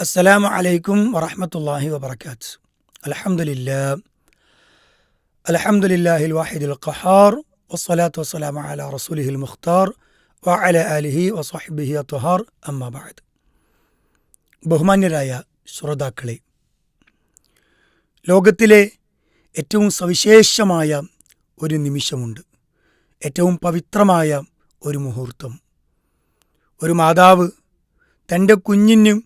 അസ്സലാമു അലൈക്കും വറഹമത്തല്ലാഹി വബർക്കാത്ത് അലഹമുല്ല അലഹമുല്ലാഹിൽ വാഹിദുൽ ഖഹാർ. വസ്സലാത്തു വസ്സലാമു അല റസൂലിഹിൽ മുഖ്താർ. വ അലിഹി വസാഹിബിഹി അത്തുഹാർ അമ്മാബാദ് ബഹുമാന്യരായ ശ്രോതാക്കളെ ലോകത്തിലെ ഏറ്റവും സവിശേഷമായ ഒരു നിമിഷമുണ്ട്. ഏറ്റവും പവിത്രമായ ഒരു മുഹൂർത്തം. ഒരു മാതാവ് തന്റെ കുഞ്ഞിനും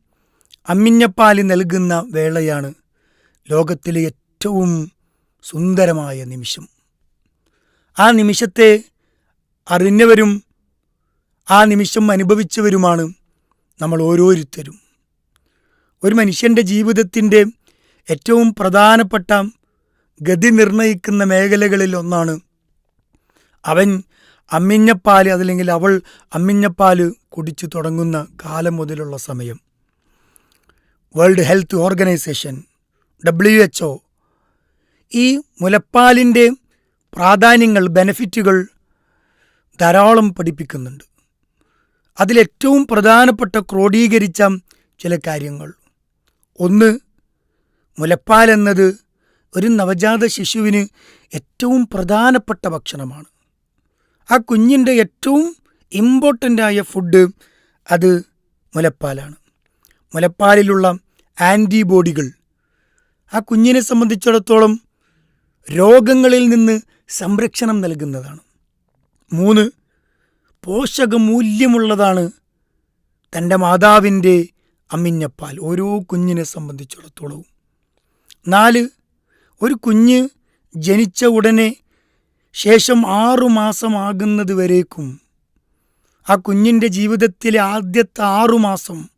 അമ്മിഞ്ഞപ്പാൽ നൽകുന്ന വേളയാണ് ലോകത്തിലെ ഏറ്റവും സുന്ദരമായ നിമിഷം. ആ നിമിഷത്തെ അറിഞ്ഞവരും ആ നിമിഷം അനുഭവിച്ചവരുമാണ് നമ്മൾ ഓരോരുത്തരും. ഒരു മനുഷ്യന്റെ ജീവിതത്തിന്റെ ഏറ്റവും പ്രധാനപ്പെട്ട ഗതി നിർണയിക്കുന്ന മേഖലകളിൽ ഒന്നാണ് അവൻ അമ്മിഞ്ഞപ്പാൽ അതല്ലെങ്കിൽ അവൾ അമ്മിഞ്ഞപ്പാൽ കുടിച്ചു തുടങ്ങുന്ന കാലം മുതലുള്ള സമയം. World health organisation W H O ഈ മുലപ്പാലിന്റെ പ്രാധാന്യങ്ങൾ ബെനഫിറ്റുകൾ ധാരാളം പഠിപ്പിക്കുന്നുണ്ട്. അതിലേറ്റവും പ്രധാനപ്പെട്ട ക്രോഡീകരിച്ച ചില കാര്യങ്ങൾ. ഒന്ന് മുലപ്പാൽ എന്നത് ഒരു നവജാത ശിശുവിന് ഏറ്റവും പ്രധാനപ്പെട്ട ഭക്ഷണമാണ്. ആ കുഞ്ഞിന്റെ ഏറ്റവും ഇമ്പോർട്ടന്റായ ഫുഡ് അത് മുലപ്പാലാണ്. മുലപ്പാലിലുള്ള ആന്റിബോഡികൾ ആ കുഞ്ഞിനെ സംബന്ധിച്ചിടത്തോളം രോഗങ്ങളിൽ നിന്ന് സംരക്ഷണം നൽകുന്നതാണ്. മൂന്ന് പോഷകമൂല്യമുള്ളതാണ് തന്റെ മാതാവിന്റെ അമ്മിഞ്ഞപ്പാൽ ഓരോ കുഞ്ഞിനെ സംബന്ധിച്ചിടത്തോളവും. നാല് ഒരു കുഞ്ഞ് ജനിച്ച ഉടനെ ശേഷം ആറുമാസമാകുന്നത് വരേക്കും. ആ കുഞ്ഞിന്റെ ജീവിതത്തിലെ ആദ്യത്തെ ആറുമാസം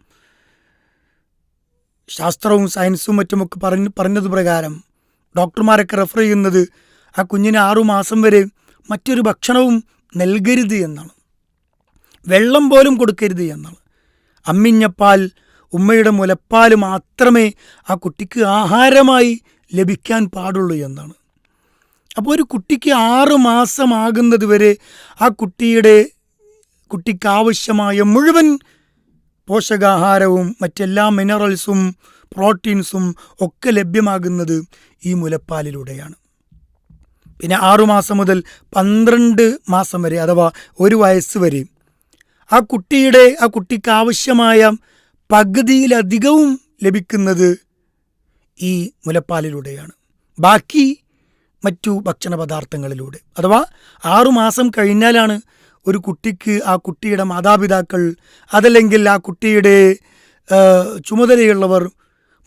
ശാസ്ത്രവും സയൻസും മറ്റുമൊക്കെ പറഞ്ഞ് പറഞ്ഞത് പ്രകാരം ഡോക്ടർമാരൊക്കെ റെഫർ ചെയ്യുന്നത് ആ കുഞ്ഞിന് ആറുമാസം വരെ മറ്റൊരു ഭക്ഷണവും നൽകരുത് എന്നാണ്. വെള്ളം പോലും കൊടുക്കരുത് എന്നാണ്. അമ്മിഞ്ഞപ്പാൽ ഉമ്മയുടെ മുലപ്പാൽ മാത്രമേ ആ കുട്ടിക്ക് ആഹാരമായി ലഭിക്കാൻ പാടുള്ളൂ എന്നാണ്. അപ്പോൾ ഒരു കുട്ടിക്ക് ആറ് മാസമാകുന്നത് വരെ ആ കുട്ടിയുടെ കുട്ടിക്കാവശ്യമായ മുഴുവൻ പോഷകാഹാരവും മറ്റെല്ലാ മിനറൽസും പ്രോട്ടീൻസും ഒക്കെ ലഭ്യമാകുന്നത് ഈ മുലപ്പാലിലൂടെയാണ്. പിന്നെ ആറുമാസം മുതൽ പന്ത്രണ്ട് മാസം വരെ അഥവാ ഒരു വയസ്സ് വരെ ആ കുട്ടിയുടെ ആ കുട്ടിക്ക് ആവശ്യമായ പകുതിയിലധികവും ലഭിക്കുന്നത് ഈ മുലപ്പാലിലൂടെയാണ്. ബാക്കി മറ്റു ഭക്ഷണ പദാർത്ഥങ്ങളിലൂടെ അഥവാ ആറുമാസം കഴിഞ്ഞാലാണ് ഒരു കുട്ടിക്ക് ആ കുട്ടിയുടെ മാതാപിതാക്കൾ അതല്ലെങ്കിൽ ആ കുട്ടിയുടെ ചുമതലയുള്ളവർ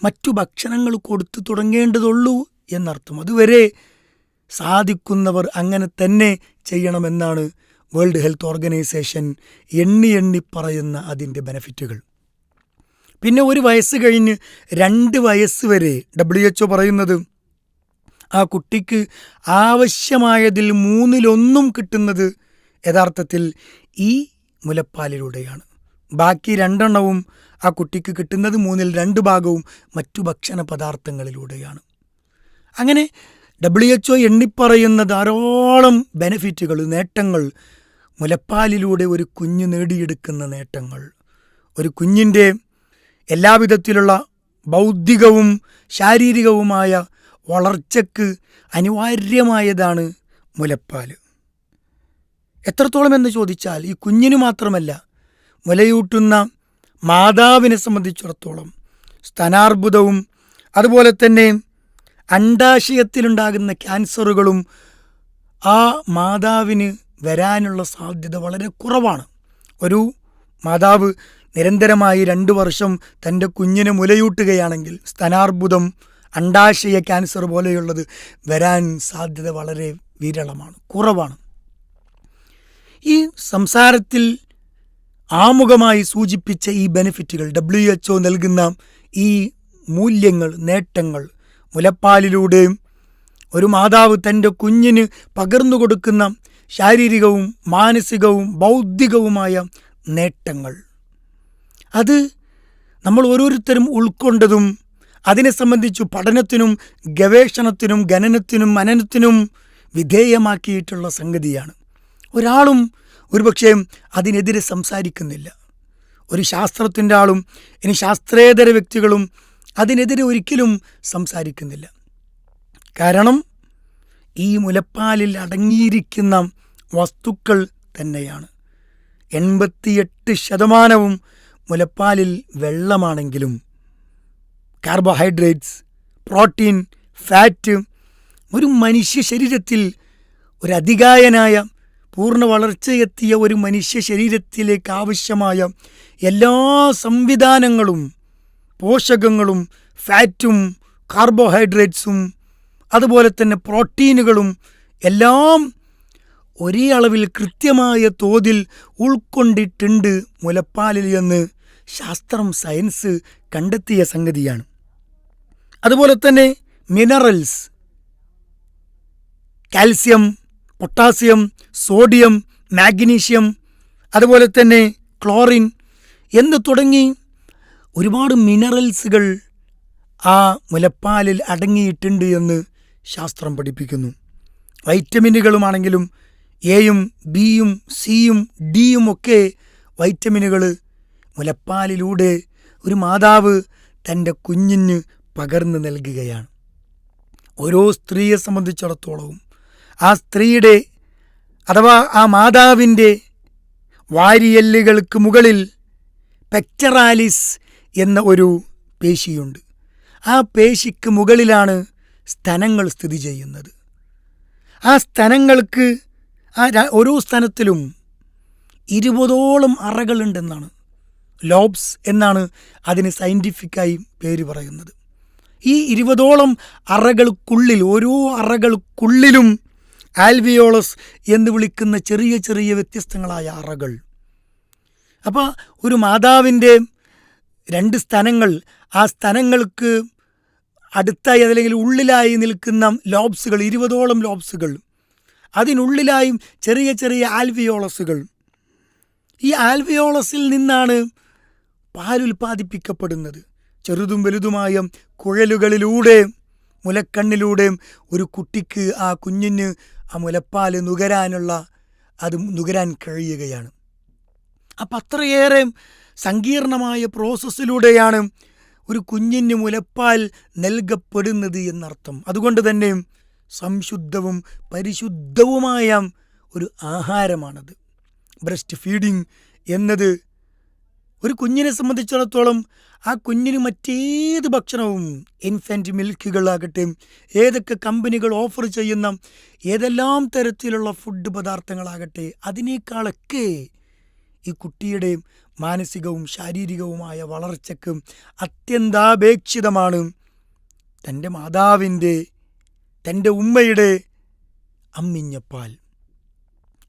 മറ്റു ഭക്ഷണങ്ങൾ കൊടുത്തു തുടങ്ങേണ്ടതുള്ളൂ എന്നർത്ഥം. അതുവരെ സാധിക്കുന്നവർ അങ്ങനെ തന്നെ ചെയ്യണമെന്നാണ് വേൾഡ് ഹെൽത്ത് ഓർഗനൈസേഷൻ എണ്ണി എണ്ണി പറയുന്ന അതിന്റെ ബെനഫിറ്റുകൾ. പിന്നെ ഒരു വയസ്സ് കഴിഞ്ഞ് രണ്ട് വയസ്സ് വരെ ഡബ്ല്യു എച്ച് പറയുന്നത് ആ കുട്ടിക്ക് ആവശ്യമായതിൽ മൂന്നിലൊന്നും കിട്ടുന്നത് യഥാർത്ഥത്തിൽ ഈ മുലപ്പാലിലൂടെയാണ്. ബാക്കി രണ്ടെണ്ണവും ആ കുട്ടിക്ക് കിട്ടുന്നത് മൂന്നിൽ രണ്ട് ഭാഗവും മറ്റു ഭക്ഷണ പദാർത്ഥങ്ങളിലൂടെയാണ്. അങ്ങനെ ഡബ്ല്യു എച്ച് ഒ എണ്ണിപ്പറയുന്ന ധാരാളം ബെനിഫിറ്റുകൾ നേട്ടങ്ങൾ മുലപ്പാലിലൂടെ ഒരു കുഞ്ഞ് നേടിയെടുക്കുന്ന നേട്ടങ്ങൾ ഒരു കുഞ്ഞിന്റെ എല്ലാവിധത്തിലുള്ള ബൗദ്ധികവും ശാരീരികവുമായ വളർച്ചയ്ക്ക് അനിവാര്യമായതാണ് മുലപ്പാൽ എത്രത്തോളം എന്ന് ചോദിച്ചാൽ ഈ കുഞ്ഞിന് മാത്രമല്ല മുലയൂട്ടുന്ന മാതാവിനെ സംബന്ധിച്ചിടത്തോളം സ്തനാർബുദവും അതുപോലെ തന്നെ അണ്ടാശയത്തിലുണ്ടാകുന്ന ക്യാൻസറുകളും ആ മാതാവിന് വരാനുള്ള സാധ്യത വളരെ കുറവാണ്. ഒരു മാതാവ് നിരന്തരമായി രണ്ട് വർഷം തന്റെ കുഞ്ഞിനെ മുലയൂട്ടുകയാണെങ്കിൽ സ്തനാർബുദം അണ്ടാശയ ക്യാൻസർ പോലെയുള്ളത് വരാൻ സാധ്യത വളരെ വിരളമാണ് കുറവാണ്. ഈ സംസാരത്തിൽ ആമുഖമായി സൂചിപ്പിച്ച ഈ ബെനിഫിറ്റുകൾ ഡബ്ല്യു എച്ച് ഒ നൽകുന്ന ഈ മൂല്യങ്ങൾ നേട്ടങ്ങൾ മുലപ്പാലിലൂടെയും ഒരു മാതാവ് തന്റെ കുഞ്ഞിന് പകർന്നു കൊടുക്കുന്ന ശാരീരികവും മാനസികവും ബൗദ്ധികവുമായ നേട്ടങ്ങൾ. അത് നമ്മൾ ഓരോരുത്തരും ഉൾക്കൊണ്ടതും അതിനെ സംബന്ധിച്ചു പഠനത്തിനും ഗവേഷണത്തിനും ഗണനത്തിനും മനനത്തിനും വിധേയമാക്കിയിട്ടുള്ള സംഗതിയാണ്. ഒരാളും ഒരുപക്ഷെ അതിനെതിരെ സംസാരിക്കുന്നില്ല. ഒരു ശാസ്ത്രത്തിന്റെ ആളും ഇനി ശാസ്ത്രേതര വ്യക്തികളും അതിനെതിരെ ഒരിക്കലും സംസാരിക്കുന്നില്ല. കാരണം ഈ മുലപ്പാലിൽ അടങ്ങിയിരിക്കുന്ന വസ്തുക്കൾ തന്നെയാണ്. എൺപത്തിയെട്ട് ശതമാനവും മുലപ്പാലിൽ വെള്ളമാണെങ്കിലും കാർബോഹൈഡ്രേറ്റ്സ് പ്രോട്ടീൻ ഫാറ്റ് ഒരു മനുഷ്യ ശരീരത്തിൽ ഒരു അതികായനായ പൂർണ വളർച്ചയെത്തിയ ഒരു മനുഷ്യ ശരീരത്തിലേക്ക് ആവശ്യമായ എല്ലാ സംവിധാനങ്ങളും പോഷകങ്ങളും ഫാറ്റും കാർബോഹൈഡ്രേറ്റ്സും അതുപോലെ തന്നെ പ്രോട്ടീനുകളും എല്ലാം ഒരേ അളവിൽ കൃത്യമായ തോതിൽ ഉൾക്കൊണ്ടിട്ടുണ്ട് മുലപ്പാലിൽ എന്ന് ശാസ്ത്രം സയൻസ് കണ്ടെത്തിയ സംഗതിയാണ്. അതുപോലെ തന്നെ minerals calcium potassium sodium magnesium അതുപോലെ തന്നെ ക്ലോറിൻ എന്ന് തുടങ്ങി? ഒരുപാട് മിനറൽസുകൾ ആ മുലപ്പാലിൽ അടങ്ങിയിട്ടുണ്ട് എന്ന് ശാസ്ത്രം പഠിപ്പിക്കുന്നു. വൈറ്റമിനുകളുമാണെങ്കിലും എയും ബിയും സിയും ഡിയും ഒക്കെ വൈറ്റമിനുകൾ മുലപ്പാലിലൂടെ ഒരു മാതാവ് തന്റെ കുഞ്ഞിന് പകർന്നു നൽകുകയാണ്. ഓരോ സ്ത്രീയെ സംബന്ധിച്ചിടത്തോളവും ആ സ്ത്രീയുടെ അഥവാ ആ മാതാവിന്റെ വാരിയല്ലുകൾക്ക് മുകളിൽ പെക്ടറാലിസ് എന്ന ഒരു പേശിയുണ്ട്. ആ പേശിക്ക് മുകളിലാണ് സ്തനങ്ങൾ സ്ഥിതി ചെയ്യുന്നത്. ആ സ്തനങ്ങൾക്ക് ആ ഓരോ സ്ഥലത്തിലും ഇരുപതോളം അറകളുണ്ടെന്നാണ്. ലോബ്സ് എന്നാണ് അതിന് സയന്റിഫിക്കായി പേര് പറയുന്നത്. ഈ ഇരുപതോളം അറകൾക്കുള്ളിൽ ഓരോ അറകൾക്കുള്ളിലും ആൽവിയോളസ് എന്ന് വിളിക്കുന്ന ചെറിയ ചെറിയ വ്യത്യസ്തങ്ങളായ അറകൾ. അപ്പോൾ ഒരു മാതാവിന്റെ രണ്ട് സ്ഥലങ്ങൾ ആ സ്ഥലങ്ങൾക്ക് അടുത്തായി അതല്ലെങ്കിൽ ഉള്ളിലായി നിൽക്കുന്ന ലോബ്സുകൾ ഇരുപതോളം ലോബ്സുകൾ. അതിനുള്ളിലായും ചെറിയ ചെറിയ ആൽവിയോളസുകൾ. ഈ ആൽവിയോളസിൽ നിന്നാണ് പാലുൽപാദിപ്പിക്കപ്പെടുന്നത്. ചെറുതും വലുതുമായ കുഴലുകളിലൂടെ മുലക്കണ്ണിലൂടെ ഒരു കുട്ടിക്ക് ആ കുഞ്ഞിന് ആ മുലപ്പാൽ നുകരാനുള്ള അത് നുകരാൻ കഴിയുകയാണ്. അപ്പം അത്രയേറെ സങ്കീർണമായ പ്രോസസ്സിലൂടെയാണ് ഒരു കുഞ്ഞിന് മുലപ്പാൽ നൽകപ്പെടുന്നത് എന്നർത്ഥം. അതുകൊണ്ട് തന്നെ സംശുദ്ധവും പരിശുദ്ധവുമായ ഒരു ആഹാരമാണത്. ബ്രസ്റ്റ് ഫീഡിംഗ് എന്നത് ഒരു കുഞ്ഞിനെ സംബന്ധിച്ചിടത്തോളം ആ കുഞ്ഞിന് മറ്റേത് ഭക്ഷണവും ഇൻഫന്റ് മിൽക്കുകളാകട്ടെ ഏതൊക്കെ കമ്പനികൾ ഓഫർ ചെയ്യുന്ന ഏതെല്ലാം തരത്തിലുള്ള ഫുഡ് പദാർത്ഥങ്ങളാകട്ടെ അതിനേക്കാളൊക്കെ ഈ കുട്ടിയുടെ മാനസികവും ശാരീരികവുമായ വളർച്ചയ്ക്ക് അത്യന്താപേക്ഷിതമാണ് തന്റെ മാതാവിന്റെ തന്റെ ഉമ്മയുടെ അമ്മിഞ്ഞപ്പാൽ.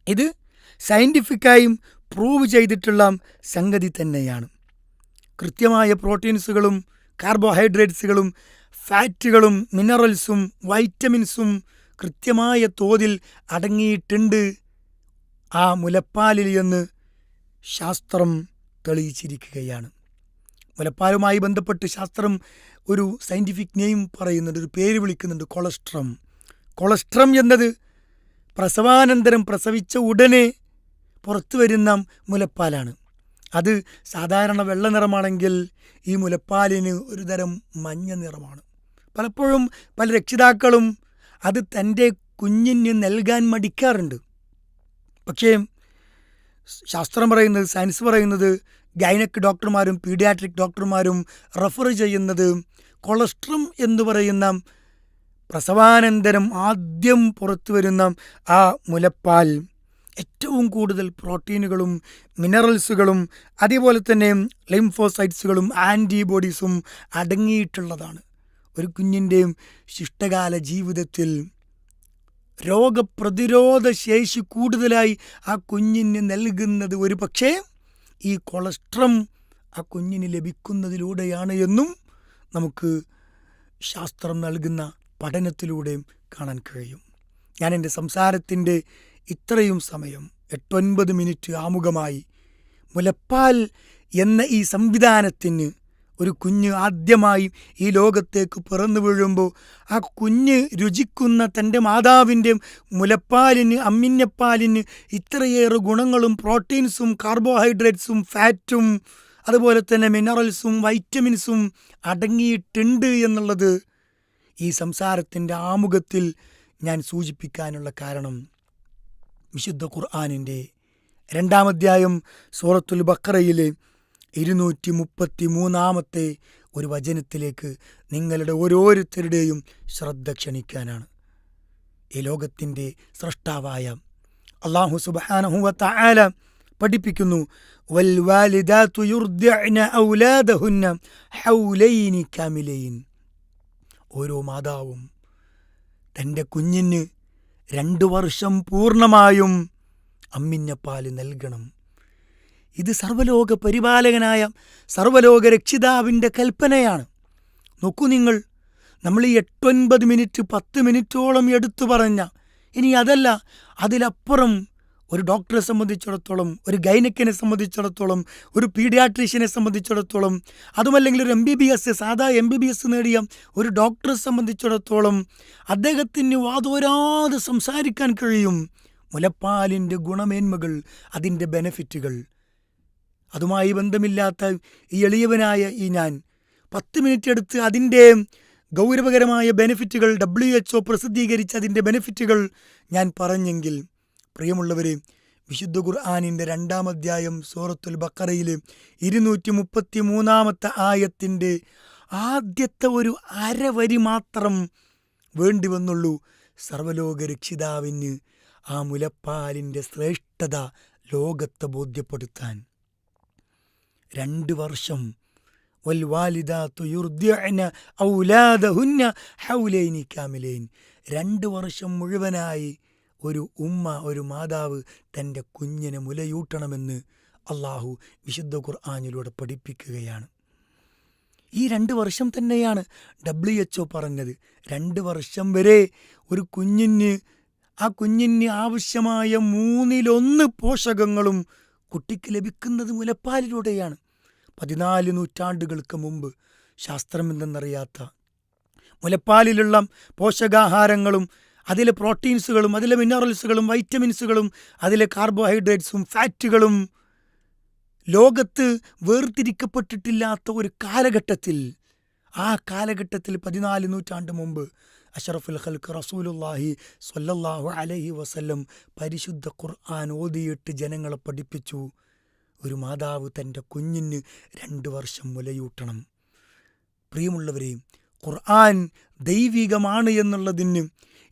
ഇത് സയന്റിഫിക്കായും പ്രൂവ് ചെയ്തിട്ടുള്ള സംഗതി തന്നെയാണ്. കൃത്യമായ പ്രോട്ടീൻസുകളും കാർബോഹൈഡ്രേറ്റ്സുകളും ഫാറ്റുകളും മിനറൽസും വൈറ്റമിൻസും കൃത്യമായ തോതിൽ അടങ്ങിയിട്ടുണ്ട് ആ മുലപ്പാലിൽ എന്ന് ശാസ്ത്രം തെളിയിച്ചിരിക്കുകയാണ്. മുലപ്പാലുമായി ബന്ധപ്പെട്ട് ശാസ്ത്രം ഒരു സയന്റിഫിക് നെയിം പറയുന്നുണ്ട് ഒരു പേര് വിളിക്കുന്നുണ്ട് കൊളസ്ട്രം. കൊളസ്ട്രം എന്നത് പ്രസവാനന്തരം പ്രസവിച്ച ഉടനെ പുറത്തു വരുന്ന മുലപ്പാലാണ്. അത് സാധാരണ വെള്ള നിറമാണെങ്കിൽ ഈ മുലപ്പാലിന് ഒരു തരം മഞ്ഞ നിറമാണ്. പലപ്പോഴും പല രക്ഷിതാക്കളും അത് തന്റെ കുഞ്ഞിന് നൽകാൻ മടിക്കാറുണ്ട്. പക്ഷേ ശാസ്ത്രം പറയുന്നത് സയൻസ് പറയുന്നത് ഗൈനക് ഡോക്ടർമാരും പീഡിയാട്രിക് ഡോക്ടർമാരും റെഫർ ചെയ്യുന്നത് കൊളസ്ട്രം എന്ന് പറയുന്ന പ്രസവാനന്തരം ആദ്യം പുറത്തു വരുന്ന ആ മുലപ്പാൽ ഏറ്റവും കൂടുതൽ പ്രോട്ടീനുകളും മിനറൽസുകളും അതേപോലെ തന്നെ ലിംഫോസൈറ്റ്സുകളും ആന്റിബോഡീസും അടങ്ങിയിട്ടുള്ളതാണ്. ഒരു കുഞ്ഞിന്റെയും ശിഷ്ടകാല ജീവിതത്തിൽ രോഗപ്രതിരോധ ശേഷി കൂടുതലായി ആ കുഞ്ഞിന് നൽകുന്നത് ഒരു പക്ഷേ ഈ കൊളസ്ട്രം ആ കുഞ്ഞിന് ലഭിക്കുന്നതിലൂടെയാണ് എന്നും നമുക്ക് ശാസ്ത്രം നൽകുന്ന പഠനത്തിലൂടെയും കാണാൻ കഴിയും. ഞാൻ എന്റെ സംസാരത്തിന്റെ ഇത്രയും സമയം എട്ടൊൻപത് മിനിറ്റ് ആമുഖമായി മുലപ്പാൽ എന്ന ഈ സംവിധാനത്തിന് ഒരു കുഞ്ഞ് ആദ്യമായി ഈ ലോകത്തേക്ക് പിറന്നു വീഴുമ്പോൾ ആ കുഞ്ഞ് രുചിക്കുന്ന തന്റെ മാതാവിന്റെ മുലപ്പാലിന് അമ്മിഞ്ഞപ്പാലിന് ഇത്രയേറെ ഗുണങ്ങളും പ്രോട്ടീൻസും കാർബോഹൈഡ്രേറ്റ്സും ഫാറ്റും അതുപോലെ തന്നെ മിനറൽസും വൈറ്റമിൻസും അടങ്ങിയിട്ടുണ്ട് എന്നുള്ളത് ഈ സംസാരത്തിന്റെ ആമുഖത്തിൽ ഞാൻ സൂചിപ്പിക്കാനുള്ള കാരണം. വിശുദ്ധ ഖുർആാനിന്റെ രണ്ടാമധ്യായം സൂറത്തുൽ ബക്കറയിലെ ഇരുന്നൂറ്റി മുപ്പത്തി മൂന്നാമത്തെ ഒരു വചനത്തിലേക്ക് നിങ്ങളുടെ ഓരോരുത്തരുടെയും ശ്രദ്ധ ക്ഷണിക്കാനാണ്. ഈ ലോകത്തിന്റെ സൃഷ്ടാവായ അള്ളാഹു സുബാനഹുവ തആല പഠിപ്പിക്കുന്നു ഓരോ മാതാവും തന്റെ കുഞ്ഞിന് രണ്ട് വർഷം പൂർണമായും അമ്മിഞ്ഞപ്പാൽ നൽകണം. ഇത് സർവലോക പരിപാലകനായ സർവലോക രക്ഷിതാവിന്റെ കൽപ്പനയാണ്. നോക്കൂ നിങ്ങൾ നമ്മൾ ഈ എട്ടൊൻപത് മിനിറ്റ് പത്ത് മിനിറ്റോളം എടുത്തു പറഞ്ഞ ഇനി അതല്ല അതിലപ്പുറം ഒരു ഡോക്ടറെ സംബന്ധിച്ചിടത്തോളം ഒരു ഗൈനക്കിനെ സംബന്ധിച്ചിടത്തോളം ഒരു പീഡിയാട്രീഷ്യനെ സംബന്ധിച്ചിടത്തോളം അതുമല്ലെങ്കിൽ ഒരു എം ബി ബി എസ് സാധാ എം ബി ബി എസ് നേടിയ ഒരു ഡോക്ടറെ സംബന്ധിച്ചിടത്തോളം അദ്ദേഹത്തിന് വാതോരാതെ സംസാരിക്കാൻ കഴിയും. മുലപ്പാലിന്റെ ഗുണമേന്മകൾ അതിന്റെ ബെനഫിറ്റുകൾ അതുമായി ബന്ധമില്ലാത്ത ഈ എളിയവനായ ഈ ഞാൻ പത്ത് മിനിറ്റ് എടുത്ത് അതിന്റെ ഗൗരവകരമായ ബെനിഫിറ്റുകൾ ഡബ്ല്യു എച്ച് ഒ പ്രസിദ്ധീകരിച്ച അതിന്റെ ബെനിഫിറ്റുകൾ ഞാൻ പറഞ്ഞെങ്കിൽ പ്രിയമുള്ളവരെ വിശുദ്ധ ഖുർആാനിന്റെ രണ്ടാം അധ്യായം സൂറത്തുൽ ബക്കറയിൽ ഇരുന്നൂറ്റി മുപ്പത്തി മൂന്നാമത്തെ ആയത്തിന്റെ ആദ്യത്തെ ഒരു അരവരി മാത്രം വേണ്ടി വന്നുള്ളൂ. സർവലോക രക്ഷിതാവിന് ആ മുലപ്പാലിന്റെ ശ്രേഷ്ഠത ലോകത്തെ ബോധ്യപ്പെടുത്താൻ. രണ്ട് വർഷം. രണ്ട് വർഷം മുഴുവനായി ഒരു ഉമ്മ ഒരു മാതാവ് തന്റെ കുഞ്ഞിനെ മുലയൂട്ടണമെന്ന് അള്ളാഹു വിശുദ്ധ ഖുർആാനിലൂടെ പഠിപ്പിക്കുകയാണ്. ഈ രണ്ട് വർഷം തന്നെയാണ് ഡബ്ല്യു എച്ച് ഒ പറഞ്ഞത്. രണ്ട് വർഷം വരെ ഒരു കുഞ്ഞിന് ആ കുഞ്ഞിന് ആവശ്യമായ മൂന്നിലൊന്ന് പോഷകങ്ങളും കുട്ടിക്ക് ലഭിക്കുന്നത് മുലപ്പാലിലൂടെയാണ്. പതിനാല് നൂറ്റാണ്ടുകൾക്ക് മുമ്പ് ശാസ്ത്രമെന്തെന്നറിയാത്ത മുലപ്പാലിലുള്ള പോഷകാഹാരങ്ങളും അതിലെ പ്രോട്ടീൻസുകളും അതിലെ മിനറൽസുകളും വൈറ്റമിൻസുകളും അതിലെ കാർബോഹൈഡ്രേറ്റ്സും ഫാറ്റുകളും ലോകത്ത് വേർതിരിക്കപ്പെട്ടിട്ടില്ലാത്ത ഒരു കാലഘട്ടത്തിൽ ആ കാലഘട്ടത്തിൽ പതിനാല് നൂറ്റാണ്ട് മുമ്പ് അഷറഫുൽ ഖൽക്ക് റസൂലുല്ലാഹി സൊല്ലാഹു അലഹി വസല്ലം പരിശുദ്ധ ഖുർആൻ ഓതിയിട്ട് ജനങ്ങളെ പഠിപ്പിച്ചു. ഒരു മാതാവ് തന്റെ കുഞ്ഞിന് രണ്ട് വർഷം മുലയൂട്ടണം. പ്രിയമുള്ളവരെ ഖുർആൻ ദൈവികമാണ് എന്നുള്ളതിന്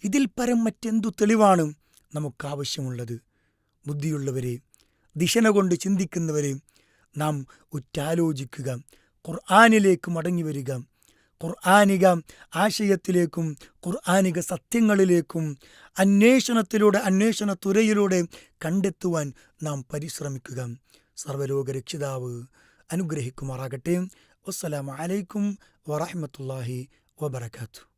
ഇതിൽ പരം മറ്റെന്തു തെളിവാണ് നമുക്ക് ആവശ്യമുള്ളത് ബുദ്ധിയുള്ളവരെ ദിശന കൊണ്ട് ചിന്തിക്കുന്നവരെ നാം ഉറ്റാലോചിക്കുക ഖുർആാനിലേക്ക് മടങ്ങി വരിക ഖുർആാനിക ആശയത്തിലേക്കും ഖുർആാനിക സത്യങ്ങളിലേക്കും അന്വേഷണത്തിലൂടെ അന്വേഷണ തുരയിലൂടെ കണ്ടെത്തുവാൻ നാം പരിശ്രമിക്കുക. സർവലോക രക്ഷിതാവ് അനുഗ്രഹിക്കുമാറാകട്ടെ. വസ്സലാമലൈക്കും അലൈക്കും വറഹ്മത്തുള്ളാഹി വബറകാതുഹു.